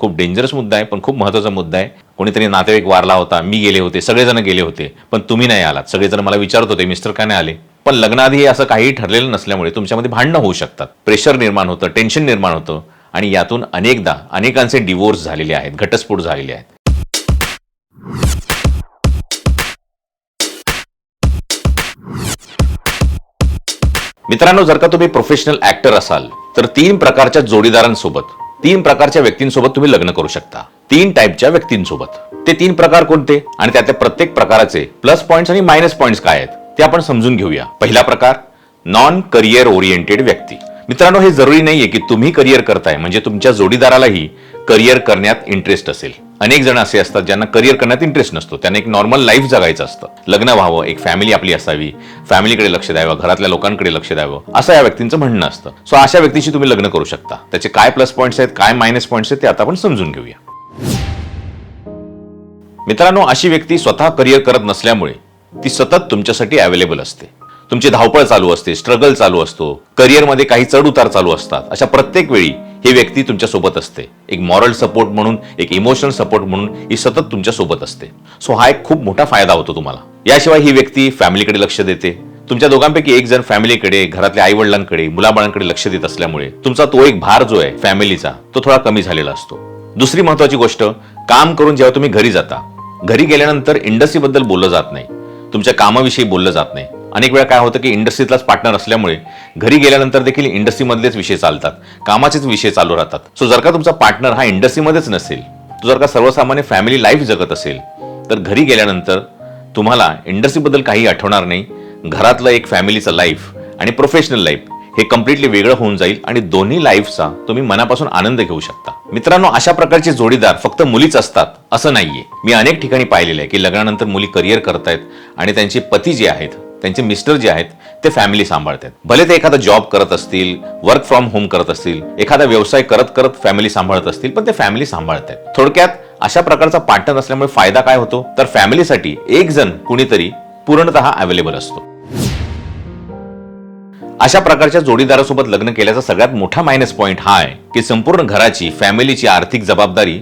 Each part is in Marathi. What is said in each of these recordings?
खूप डेंजरस मुद्दा आहे पण खूप महत्त्वाचा मुद्दा आहे. कोणीतरी नातेवाईक वारला होता मी गेले होते सगळेजण गेले होते पण तुम्ही नाही आलात. सगळेजण मला विचारत होते मिस्टर का नाही आले? पण लग्नाआधी असं काही ठरलेलं नसल्यामुळे तुमच्यामध्ये भांडणं होऊ शकतात. प्रेशर निर्माण होतं टेन्शन निर्माण होतं आणि यातून अनेकदा अनेकांचे डिवोर्स झालेले आहेत घटस्फोट झालेले आहेत. मित्रांनो जर का तुम्ही प्रोफेशनल ऍक्टर असाल तर तीन प्रकारच्या जोडीदारांसोबत तीन प्रकारच्या व्यक्तींसोबत तुम्ही लग्न करू शकता. तीन टाईपच्या व्यक्तींसोबत. ते तीन प्रकार कोणते? आणि त्यातल्या प्रत्येक प्रकाराचे प्लस पॉईंट्स आणि मायनस पॉईंट्स काय आहेत? ते आपण समजून घेऊया. पहिला प्रकार नॉन करिअर ओरिएंटेड व्यक्ती. मित्रांनो हे जरुरी नाहीये की तुम्ही करिअर करताय. म्हणजे तुमच्या जोडीदारालाही करिअर करण्यात इंटरेस्ट असेल. अनेक जण असे असतात ज्यांना करिअर करण्यात इंटरेस्ट नसतो. त्यांना एक नॉर्मल लाईफ जगायचं असतं. लग्न व्हावं एक फॅमिली आपली असावी. फॅमिलीकडे लक्ष द्यावं घरातल्या लोकांकडे लक्ष द्यावं. असं या व्यक्तींचं म्हणणं असतं. सो अशा व्यक्तीशी तुम्ही लग्न करू शकता. त्याचे काय प्लस पॉईंट्स आहेत काय मायनस पॉईंट्स आहेत ते आता आपण समजून घेऊया. मित्रांनो अशी व्यक्ती स्वतः करिअर करत नसल्यामुळे ती सतत तुमच्यासाठी अवेलेबल असते. तुमची धावपळ चालू असते स्ट्रगल चालू असतो. करिअरमध्ये काही चढ उतार चालू असतात. अशा प्रत्येक वेळी ही व्यक्ती तुमच्यासोबत असते. एक मॉरल सपोर्ट म्हणून एक इमोशनल सपोर्ट म्हणून ही सतत तुमच्यासोबत असते. सो हा एक खूप मोठा फायदा होतो तुम्हाला. याशिवाय ही व्यक्ती फॅमिलीकडे लक्ष देते. तुमच्या दोघांपैकी एक जण फॅमिलीकडे घरातल्या आई वडिलांकडे मुलाबाळांकडे लक्ष देत असल्यामुळे तुमचा तो एक भार जो आहे फॅमिलीचा तो थोडा कमी झालेला असतो. दुसरी महत्वाची गोष्ट काम करून जेव्हा तुम्ही घरी जाता घरी गेल्यानंतर इंडस्ट्रीबद्दल बोललं जात नाही. तुमच्या कामाविषयी बोललं जात नाही. अनेक वेळा काय होतं की इंडस्ट्रीतलाच पार्टनर असल्यामुळे घरी गेल्यानंतर देखील इंडस्ट्रीमधलेच विषय चालतात कामाचेच विषय चालू राहतात. सो जर का तुमचा पार्टनर हा इंडस्ट्रीमध्येच नसेल तो जर का सर्वसामान्य फॅमिली लाईफ जगत असेल तर घरी गेल्यानंतर तुम्हाला इंडस्ट्रीबद्दल काही आठवणार नाही. घरातलं एक फॅमिलीचं लाईफ आणि प्रोफेशनल लाईफ हे कम्प्लिटली वेगळं होऊन जाईल आणि दोन्ही लाईफचा तुम्ही मनापासून आनंद घेऊ शकता. मित्रांनो अशा प्रकारचे जोडीदार फक्त मुलीच असतात असं नाहीये. मी अनेक ठिकाणी पाहिलेलं आहे की लग्नानंतर मुली करिअर करतायत आणि त्यांचे पती जे आहेत त्यांचे मिस्टर जे आहेत ते फॅमिली सांभाळतात. भले ते एखादा जॉब करत असतील वर्क फ्रॉम होम करत असतील एखादा व्यवसाय करत करत फॅमिली सांभाळत असतील पण ते फॅमिली सांभाळतात. थोडक्यात अशा प्रकारचा पार्टनर असल्यामुळे फायदा काय होतो? तर फॅमिलीसाठी एक जण कुणीतरी पूर्णतः अवेलेबल असतो. अशा प्रकारच्या जोडीदारासोबत लग्न केल्याचा सगळ्यात मोठा मायनस पॉईंट हा आहे की संपूर्ण घराची फॅमिलीची आर्थिक जबाबदारी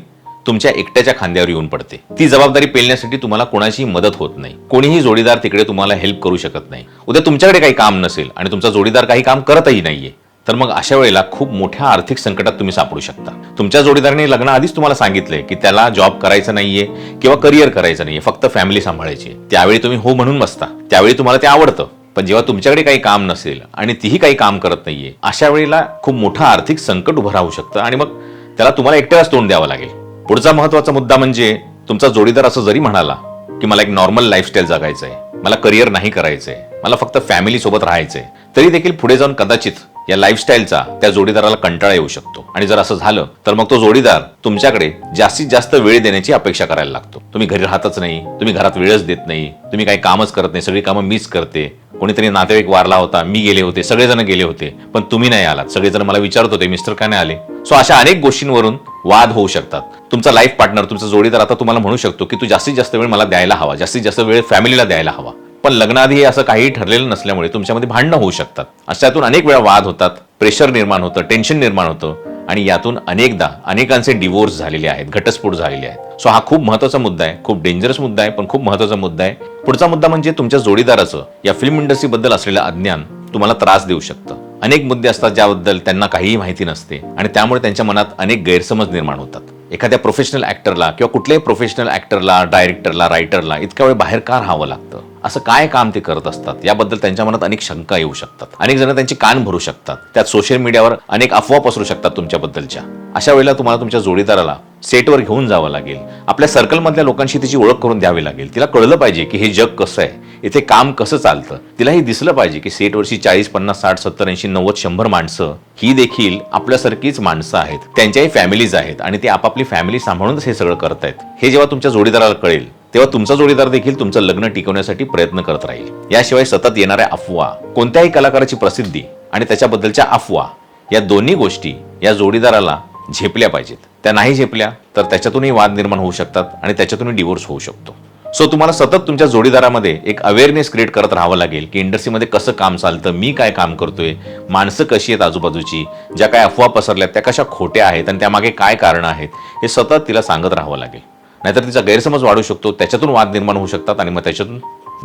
तुमच्या एकट्याच्या खांद्यावर येऊन पडते. ती जबाबदारी पेलण्यासाठी तुम्हाला कोणाची मदत होत नाही. कोणीही जोडीदार तिकडे तुम्हाला हेल्प करू शकत नाही. उद्या तुमच्याकडे काही काम नसेल आणि तुमचा जोडीदार काही काम करतही नाहीये तर मग अशा वेळेला खूप मोठ्या आर्थिक संकटात तुम्ही सापडू शकता. तुमच्या जोडीदाराने लग्नाआधीच तुम्हाला सांगितलंय की त्याला जॉब करायचं नाहीये किंवा करिअर करायचं नाहीये फक्त फॅमिली सांभाळायची त्यावेळी तुम्ही हो म्हणून बसता. त्यावेळी तुम्हाला ते आवडतं. पण जेव्हा तुमच्याकडे काही काम नसेल आणि तीही काही काम करत नाहीये अशा वेळेला खूप मोठं आर्थिक संकट उभं राहू शकतं आणि मग त्याला तुम्हाला एकट्यालाच तोंड द्यावं लागेल. पुढचा महत्त्वाचा मुद्दा म्हणजे तुमचा जोडीदार असं जरी म्हणाला की मला एक नॉर्मल लाईफस्टाईल जगायचं आहे मला करिअर नाही करायचंय मला फक्त फॅमिली सोबत राहायचंय तरी देखील पुढे जाऊन कदाचित या लाईफस्टाईलचा त्या जोडीदाराला कंटाळा येऊ शकतो. आणि जर असं झालं तर मग तो जोडीदार तुमच्याकडे जास्तीत जास्त वेळ देण्याची अपेक्षा करायला लागतो. तुम्ही घरी राहतच नाही तुम्ही घरात वेळच देत नाही तुम्ही काही कामच करत नाही सगळी कामं मिस करते कोणीतरी नातेवाईक वारला होता मी गेले होते सगळेजण गेले होते पण तुम्ही नाही आलात. सगळेजण मला विचारत होते मिस्टर का नाही आले? सो अशा अनेक गोष्टींवरून वाद होऊ शकतात. तुमचा लाईफ पार्टनर तुमचा जोडीदार आता तुम्हाला म्हणू शकतो की तू जास्तीत जास्त वेळ मला द्यायला हवा जास्तीत जास्त वेळ फॅमिलीला द्यायला हवा. पण लग्नाआधी असं काही ठरलेलं नसल्यामुळे तुमच्यामध्ये भांडणं होऊ शकतात. अशातून अनेक वेळा वाद होतात प्रेशर निर्माण होतं टेन्शन निर्माण होतं. आणि यातून अनेकदा अनेकांचे डिवोर्स झालेले आहेत घटस्फोट झालेले आहेत. सो हा खूप महत्त्वाचा मुद्दा आहे खूप डेंजरस मुद्दा आहे पण खूप महत्त्वाचा मुद्दा आहे. पुढचा मुद्दा म्हणजे तुमच्या जोडीदाराचं या फिल्म इंडस्ट्रीबद्दल असलेलं अज्ञान तुम्हाला त्रास देऊ शकतं. अनेक मुद्दे असतात ज्याबद्दल त्यांना काहीही माहिती नसते आणि त्यामुळे त्यांच्या मनात अनेक गैरसमज निर्माण होतात. एखाद्या प्रोफेशनल ऍक्टरला किंवा कुठल्याही प्रोफेशनल ऍक्टरला डायरेक्टरला रायटरला इतक्या वेळ बाहेर का राहावं लागतं? असं काय काम ते करत असतात? याबद्दल त्यांच्या मनात अनेक शंका येऊ शकतात. अनेक जण त्यांची कान भरू शकतात. त्यात सोशल मीडियावर अनेक अफवा पसरू शकतात तुमच्याबद्दलच्या. अशा वेळेला तुम्हाला तुमच्या जोडीदाराला सेटवर घेऊन जावं लागेल. आपल्या सर्कलमधल्या लोकांशी तिची ओळख करून द्यावी लागेल. तिला कळलं पाहिजे की हे जग कसं आहे? इथे काम कसं चालतं? तिलाही दिसलं पाहिजे की सेटवरची चाळीस पन्नास साठ सत्तर ऐंशी नव्वद शंभर माणसं ही देखील आपल्यासारखीच माणसं आहेत. त्यांच्याही फॅमिलीज आहेत आणि ते आपापली फॅमिली सांभाळूनच हे सगळं करतायत. हे जेव्हा तुमच्या जोडीदाराला कळेल तेव्हा तुमचा जोडीदार देखील तुमचं लग्न टिकवण्यासाठी प्रयत्न करत राहील. याशिवाय सतत येणाऱ्या अफवा कोणत्याही कलाकाराची प्रसिद्धी आणि त्याच्याबद्दलच्या अफवा या दोन्ही गोष्टी या जोडीदाराला झेपल्या पाहिजेत. त्या नाही झेपल्या तर त्याच्यातूनही वाद निर्माण होऊ शकतात आणि त्याच्यातूनही डिवोर्स होऊ शकतो. सो तुम्हाला सतत तुमच्या जोडीदारामध्ये एक अवेअरनेस क्रिएट करत राहावं लागेल की इंडस्ट्रीमध्ये कसं काम चालतं मी काय काम करतोय माणसं कशी आहेत आजूबाजूची ज्या काय अफवा पसरल्यात त्या कशा खोट्या आहेत आणि त्यामागे काय कारणं आहेत हे सतत तिला सांगत राहावं लागेल. नाहीतर तिचा गैरसमज वाढू शकतो त्याच्यातून वाद निर्माण होऊ शकतात आणि मग त्याच्यातून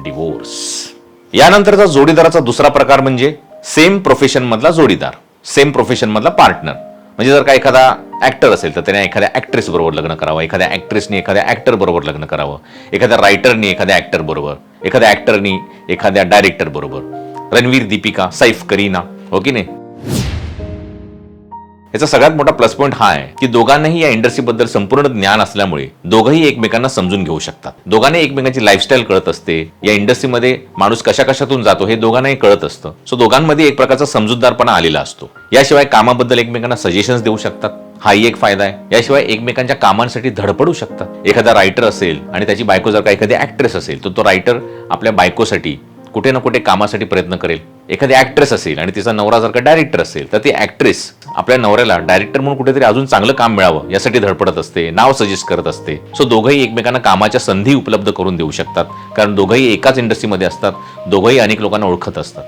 डिवोर्स यानंतरचा जोडीदाराचा दुसरा प्रकार म्हणजे सेम प्रोफेशन मधला जोडीदार सेम प्रोफेशन मधला पार्टनर म्हणजे जर का एखादा ऍक्टर असेल तर त्याने एखाद्या ऍक्ट्रेस बरोबर लग्न करावं एखाद्या ऍक्ट्रेसनी एखाद्या ऍक्टर बरोबर लग्न करावं एखाद्या रायटरनी एखाद्या ऍक्टर बरोबर एखाद्या ऍक्टरनी एखाद्या डायरेक्टर बरोबर. रणवीर दीपिका सैफ करीना हो की नाही? याचा सगळ्यात मोठा प्लस पॉईंट हा आहे की दोघांनाही या इंडस्ट्रीबद्दल संपूर्ण ज्ञान असल्यामुळे दोघंही एकमेकांना समजून घेऊ शकतात. दोघांना एकमेकांची लाईफस्टाईल कळत असते. या इंडस्ट्रीमध्ये माणूस कशा कशातून जातो हे दोघांनाही कळत असतं. सो दोघांमध्ये एक प्रकारचा समजूतदारपणा आलेला असतो. याशिवाय कामाबद्दल एकमेकांना सजेशन्स देऊ शकतात. हाही एक फायदा आहे. याशिवाय एकमेकांच्या कामांसाठी धडपडू शकतात. एखादा रायटर असेल आणि त्याची बायको जर का एखादी ऍक्ट्रेस असेल तर तो रायटर आपल्या बायकोसाठी कुठे ना कुठे कामासाठी प्रयत्न करेल. एखादी ऍक्ट्रेस असेल आणि तिचा नवरा जर का डायरेक्टर असेल तर ती ऍक्ट्रेस आपल्या नवऱ्याला डायरेक्टर म्हणून कुठेतरी अजून चांगलं काम मिळावं यासाठी धडपडत असते नाव सजेस्ट करत असते. सो दोघंही एकमेकांना कामाच्या संधी उपलब्ध करून देऊ शकतात. कारण दोघंही एकाच इंडस्ट्रीमध्ये असतात दोघंही अनेक लोकांना ओळखत असतात.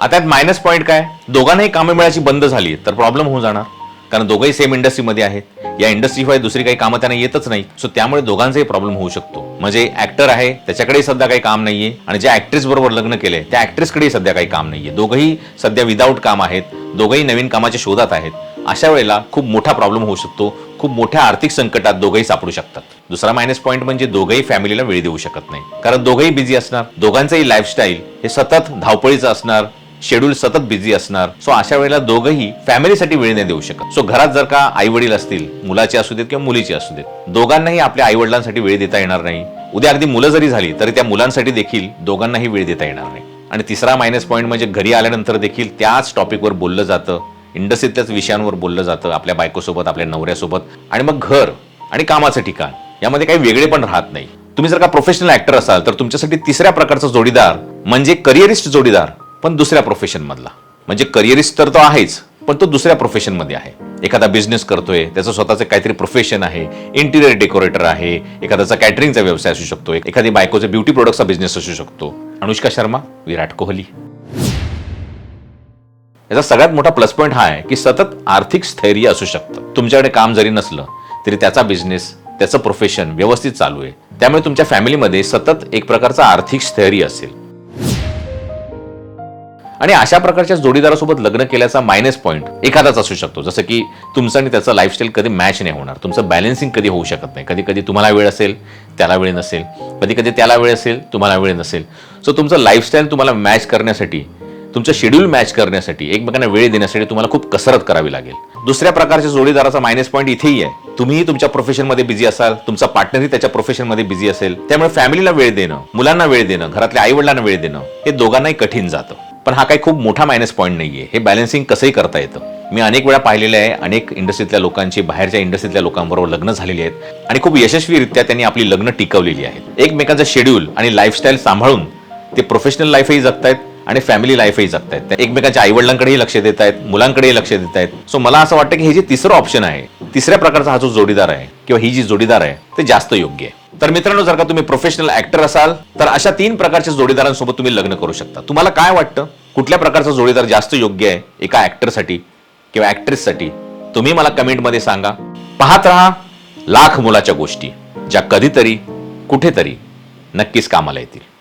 आता मायनस पॉईंट काय? दोघांनाही कामे मिळायची बंद झाली तर प्रॉब्लेम होऊन जाणार. कारण दोघंही सेम इंडस्ट्रीमध्ये आहेत. या इंडस्ट्रीशिवाय दुसरी काही कामं त्यांना येतच नाही सो त्यामुळे दोघांचाही प्रॉब्लेम होऊ शकतो. म्हणजे ऍक्टर आहे त्याच्याकडे सध्या काही काम नाहीये आणि ज्या ऍक्ट्रेस बरोबर लग्न केलंय त्या ऍक्ट्रेसकडे सध्या काही काम नाहीये. दोघंही सध्या विदाऊट काम आहेत. दोघंही नवीन कामाच्या शोधात आहेत. अशा वेळेला खूप मोठा प्रॉब्लेम होऊ शकतो. खूप मोठ्या आर्थिक संकटात दोघंही सापडू शकतात. दुसरा मायनस पॉईंट म्हणजे दोघंही फॅमिलीला वेळ देऊ शकत नाही कारण दोघंही बिझी असणार. दोघांचंही लाईफस्टाईल हे सतत धावपळीचं असणार. शेड्यूल सतत बिझी असणार सो अशा वेळेला दोघंही फॅमिलीसाठी वेळ नाही देऊ शकत. सो घरात जर का आई वडील असतील मुलाचे असू देत किंवा मुलीचे असू देत दोघांनाही आपल्या आई वडिलांसाठी वेळ देता येणार नाही. उद्या अगदी मुलं जरी झाली तरी त्या मुलांसाठी देखील दोघांनाही वेळ देता येणार नाही. आणि तिसरा मायनस पॉईंट म्हणजे घरी आल्यानंतर देखील त्याच टॉपिकवर बोललं जातं इंडस्ट्रीतल्याच विषयांवर बोललं जातं आपल्या बायकोसोबत आपल्या नवऱ्यासोबत आणि मग घर आणि कामाचं ठिकाण यामध्ये काही वेगळे पण राहत नाही. तुम्ही जर का प्रोफेशनल ऍक्टर असाल तर तुमच्यासाठी तिसऱ्या प्रकारचा जोडीदार म्हणजे करिअरिस्ट जोडीदार पण दुसऱ्या प्रोफेशन मधला. म्हणजे करिअरिस्ट तर तो आहेच पण तो दुसऱ्या प्रोफेशनमध्ये आहे. एखादा बिझनेस करतोय त्याचं स्वतःचं काहीतरी प्रोफेशन आहे इंटिरियर डेकोरेटर आहे एखाद्याचा कॅटरिंगचा व्यवसाय असू शकतो एखादी बायकोचा ब्युटी प्रोडक्टचा बिझनेस असू शकतो. अनुष्का शर्मा विराट कोहली. याचा सगळ्यात मोठा प्लस पॉईंट हा आहे की सतत आर्थिक स्थैर्य असू शकतं. तुमच्याकडे काम जरी नसलं तरी त्याचा बिझनेस त्याचं प्रोफेशन व्यवस्थित चालू आहे. त्यामुळे तुमच्या फॅमिलीमध्ये सतत एक प्रकारचं आर्थिक स्थैर्य असेल. आणि अशा प्रकारच्या जोडीदारासोबत लग्न केल्याचा मायनस पॉईंट एखादाच असू शकतो. जसं की तुमचं आणि त्याचं लाईफस्टाईल कधी मॅच नाही होणार. तुमचं बॅलेन्सिंग कधी होऊ शकत नाही. कधी कधी तुम्हाला वेळ असेल त्याला वेळ नसेल. कधी कधी त्याला वेळ असेल तुम्हाला वेळ नसेल. सो तुमचं लाईफस्टाईल तुम्हाला मॅच करण्यासाठी तुमचं शेड्यूल मॅच करण्यासाठी एकमेकांना वेळ देण्यासाठी तुम्हाला खूप कसरत करावी लागेल. दुसऱ्या प्रकारच्या जोडीदाराचा मायनस पॉईंट इथेही आहे. तुम्हीही तुमच्या प्रोफेशनमध्ये बिझी असाल तुमचा पार्टनरही त्याच्या प्रोफेशनमध्ये बिझी असेल. त्यामुळे फॅमिलीला वेळ देणं मुलांना वेळ देणं घरातल्या आईवडिलांना वेळ देणं हे दोघांनाही कठीण जातं. पण हा काही खूप मोठा मायनस पॉईंट नाहीये. हे बॅलन्सिंग कसंही करता येतं. मी अनेक वेळा पाहिलेले आहे अनेक इंडस्ट्रीतल्या लोकांची बाहेरच्या इंडस्ट्रीतल्या लोकांबरोबर लग्न झालेली आहेत आणि खूप यशस्वीरित्या त्यांनी आपली लग्न टिकवलेली आहेत. एकमेकांचं शेड्यूल आणि लाईफस्टाईल सांभाळून ते प्रोफेशनल लाईफही जगतायत आणि फॅमिली लाईफही जगतायत. त्या एकमेकांच्या आईवडिलांकडेही लक्ष देत आहेत मुलांकडेही लक्ष देत आहेत. सो मला असं वाटतं की हे जे तिसरं ऑप्शन आहे तिसऱ्या प्रकारचा हा जो जोडीदार आहे किंवा ही जी जोडीदार आहे ते जास्त योग्य आहे. तर मित्रांनो जर का तुम्ही प्रोफेशनल ऍक्टर असाल तर अशा तीन प्रकारच्या जोडीदारांसोबत तुम्ही लग्न करू शकता. तुम्हाला काय वाटतं? कुठल्या प्रकारचा जोडीदार जास्त योग्य आहे एका ऍक्टरसाठी किंवा ऍक्ट्रेससाठी तुम्ही मला कमेंटमध्ये सांगा. पाहत राहा लाख मुलाच्या गोष्टी ज्या कधीतरी कुठेतरी नक्कीच कामाला येतील.